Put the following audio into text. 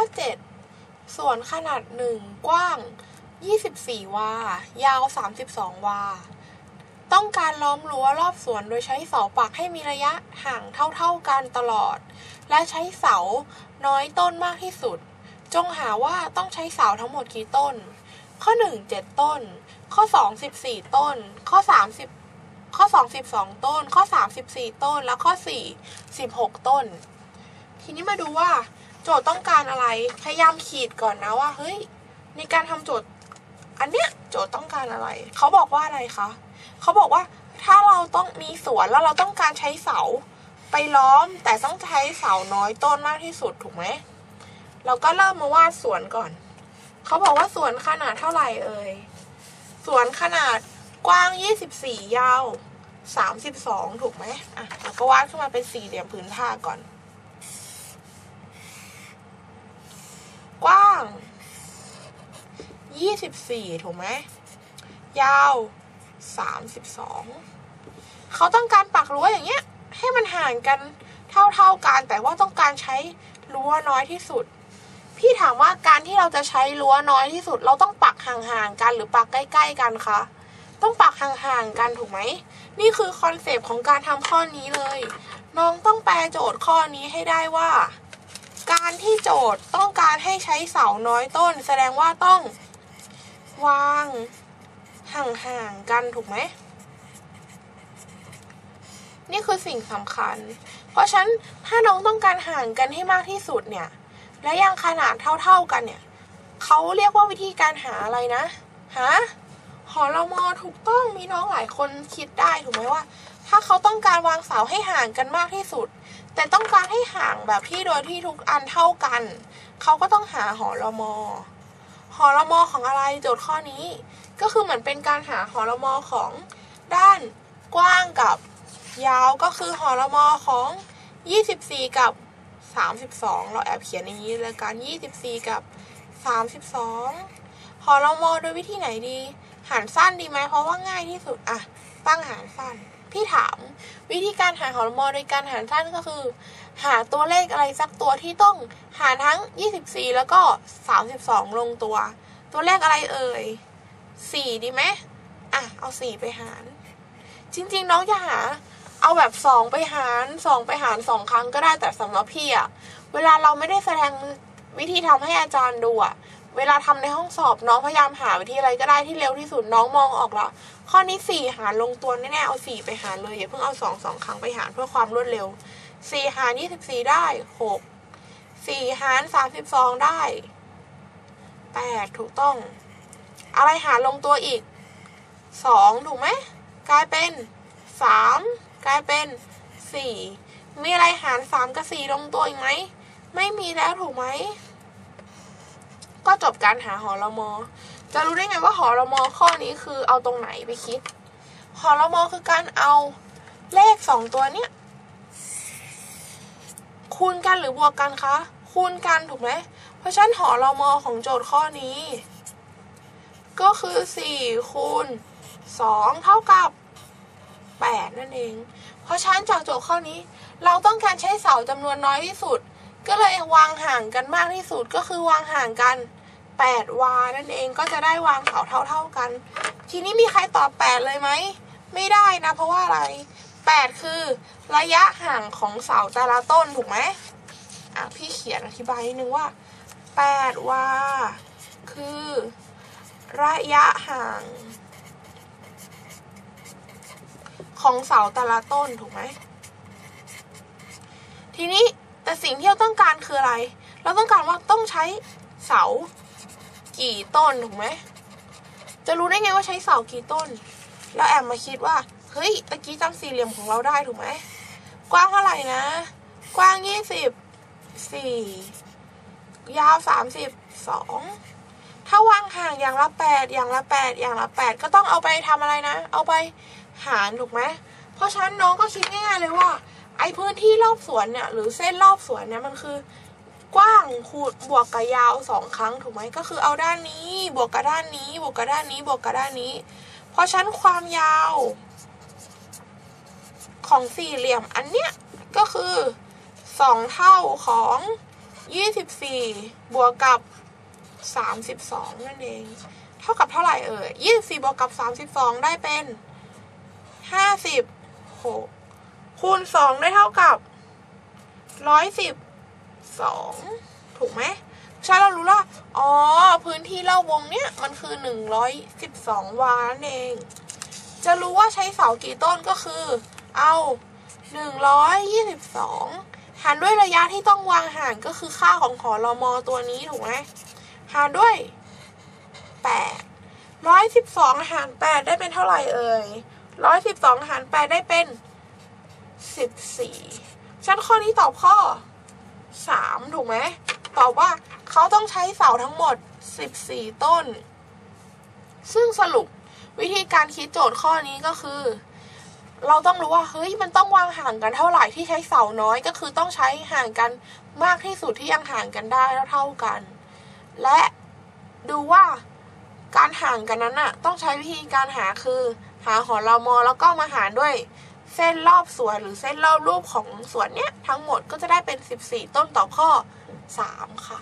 ข้อ 7 ส่วนขนาด 1 กว้าง 24 วา ยาว 32 วา ต้องการล้อมรั้วรอบสวนโดยใช้เสาปักให้มีระยะห่างเท่าๆกันตลอด และใช้เสาน้อยต้นมากที่สุด จงหาว่าต้องใช้เสาทั้งหมดกี่ต้น ข้อ 1 7 ต้น ข้อ 2 14 ต้น ข้อ 30 ข้อ 2 12 ต้น ข้อ 3 14 ต้น แล้วข้อ 4 16 ต้น ทีนี้มาดูว่า โจทย์ต้องการอะไร พยายามขีดก่อนนะว่า เฮ้ย ในการทำโจทย์ อันเนี้ยโจทย์ต้องการอะไร เขาบอกว่าอะไรคะ เขาบอกว่าถ้าเราต้องมีสวนแล้วเราต้องการใช้เสาไปล้อมแต่ต้องใช้เสาน้อยต้นมากที่สุดถูกไหม เราก็เริ่มมาวาดสวนก่อน เขาบอกว่าสวนขนาดเท่าไหร่เอ่ย สวนขนาดกว้าง 24 ยาว 32 ถูกไหมอะเราก็วาดขึ้นมาเป็นสี่เหลี่ยมผืนผ้าก่อน กว้าง24ถูกไหม ยาว32เขาต้องการปักรั้วอย่างเงี้ย ให้มันห่างกันเท่าๆกัน แต่ว่าต้องการใช้รั้วน้อยที่สุด พี่ถามว่าการที่เราจะใช้รั้วน้อยที่สุด เราต้องปักห่างๆกันหรือปักใกล้ ๆ กันคะต้องปักห่างๆกันถูกไหม นี่คือคอนเซปต์ของการทำข้อนี้เลย น้องต้องแปลโจทย์ข้อนี้ให้ได้ว่า การที่โจทย์ต้องการให้ใช้เสาน้อยต้น แสดงว่าต้องวางห่างๆกันถูกไหม นี่คือสิ่งสำคัญ เพราะฉะนั้นถ้าน้องต้องการห่างกันให้มากที่สุดเนี่ย และยังขนาดเท่าๆกันเนี่ยเขาเรียกว่าวิธีการหาอะไรนะ หาหอรมอถูกต้องมีน้องหลายคนคิดได้ถูกไหมว่า ถ้าเขาต้องการวางเสาให้ห่างกันมากที่สุด แต่ต้องการให้ห่างแบบที่โดยที่ทุกอันเท่ากัน เขาก็ต้องหาหอรมอหอรมอของอะไรโจทย์ข้อนี้ ก็คือเหมือนเป็นการหาหอรมอของด้านกว้างกับยาวก็คือหอรมอของ 24 กับ 32 เราแอบเขียนอย่างนี้เลยกัน24 กับ 32หอรมอโดยวิธีไหนดี หารสั้นดีไหมเพราะว่าง่ายที่สุดอะตั้งหารสั้น พี่ถาม วิธีการหาหอรมอโดยการหารสั้นก็คือ หาตัวเลขอะไรสักตัวที่ต้องหารทั้ง 24 แล้วก็ 32 ลงตัว ตัวเลขอะไรเอ่ย 4 ดีไหมอะ เอา 4 ไปหาร จริงๆ น้องจะหาเอาแบบ 2 ไปหาร 2 ไปหาร 2 ครั้งก็ได้แต่สำหรับพี่อะเวลาเราไม่ได้แสดงวิธีทำให้อาจารย์ดูอะเวลาทำในห้องสอบน้องพยายามหาวิธีอะไรก็ได้ที่เร็วที่สุดน้องมองออกล้ว ข้อนี้4หารลงตัวแน่ๆเอา 4 ไปหารเลยอย่าเพิ่งเอา2 2 ครั้งไปหารเพื่อความรวดเร็ว 4 หาร 24 ได้ 6 4 หาร 32 ได้ 8 ถูกต้อง อะไรหารลงตัวอีก 2 ถูกไหมกลายเป็น 3 กลายเป็น 4 มีอะไรหาร 3 กับ 4 ลงตัวอีกไหม ไม่มีแล้วถูกไหม ก็จบการหาหอรมอ จะรู้ได้ไงว่าหอรมอข้อนี้คือเอาตรงไหนไปคิด หอรมอคือการเอาเลขสองตัวเนี้ยคูณกันหรือบวกกันคะ คูณกันถูกไหม เพราะฉะนั้นหอรมอของโจทย์ข้อนี้ ก็คือ4คูณ2เท่ากับ8นั่นเอง เพราะฉะนั้นจากโจทย์ข้อนี้ เราต้องการใช้เสาจำนวนน้อยที่สุด ก็เลยวางห่างกันมากที่สุดก็คือวางห่างกัน 8วานั่นเองก็จะได้วางเสาเท่า ๆกัน ทีนี้มีใครตอบ 8 เลยไหม ไม่ได้นะ เพราะว่าอะไร 8 คือระยะห่างของเสาแต่ละต้นถูกไหมอะพี่เขียนอธิบายนิดนึงว่า 8 วา คือ ระยะห่าง ของเสาแต่ละต้นถูกไหมทีนี้แต่สิ่งที่เราต้องการคืออะไร เราต้องการว่าต้องใช้เสา กี่ต้นถูกไหม จะรู้ได้ไงว่าใช้เสากี่ต้น แล้วแอบมาคิดว่า เฮ้ย ตะกี้จำสี่เหลี่ยมของเราได้ถูกไหม กว้างเท่าไหร่นะ กว้างยี่สิบสี่ยาวสามสิบสองถ้าวางห่างอย่างละแปดอย่างละแปดอย่างละแปดก็ต้องเอาไปทำอะไรนะ เอาไปหารถูกไหม เพราะฉะนั้นน้องก็คิดง่ายๆเลยว่า ไอ้พื้นที่รอบสวนเนี่ยหรือเส้นรอบสวนเนี่ยมันคือ กว้างคูณบวกกับยาวสองครั้งถูกไหมก็คือเอาด้านนี้ บวกกับด้านนี้ บวกกับด้านนี้ บวกกับด้านนี้ เพราะฉะนั้นความยาว ของสี่เหลี่ยมอันเนี้ยก็คือสองเท่าของยี่สิบสี่บวกกับสามสิบสองนั่นเอง เท่ากับเท่าไหร่เอ่ยยี่สิบสี่บวกกับสามสิบสองได้เป็นห้าสิบหกคูณสองได้เท่ากับร้อยสิบ สองถูกไหมใช่เรารู้ละอ๋อ พื้นที่เล่าวงเนี้ยมันคือหนึ่งร้อยสิบสองวานั่นเอง จะรู้ว่าใช้เสากี่ต้นก็คือ เอาหนึ่งร้อยยี่สิบสองหารด้วยระยะที่ต้องวางห่างก็คือค่าของขอรอมอตัวนี้ถูกไหมหารด้วยแปดร้อยสิบสองหารแปดได้เป็นเท่าไหร่เอ่ยร้อยสิบสองหารแปดได้เป็นสิบสี่ชั้นข้อนี้ตอบข้อ สามถูกไหมตอบว่าเขาต้องใช้เสาทั้งหมดสิบสี่ต้น ซึ่งสรุปวิธีการคิดโจทย์ข้อนี้ก็คือ เราต้องรู้ว่าเฮ้ยมันต้องวางห่างกันเท่าไหร่ที่ใช้เสาน้อยก็คือต้องใช้ห่างกันมากที่สุดที่ยังห่างกันได้เท่ากัน และดูว่าการห่างกันนั้นน่ะต้องใช้วิธีการหาคือ หาหอรมอแล้วก็มาหารด้วย เส้นรอบสวนหรือเส้นรอบรูปของสวนเนี้ยทั้งหมดก็จะได้เป็น 14 ต้นต่อข้อ 3 ค่ะ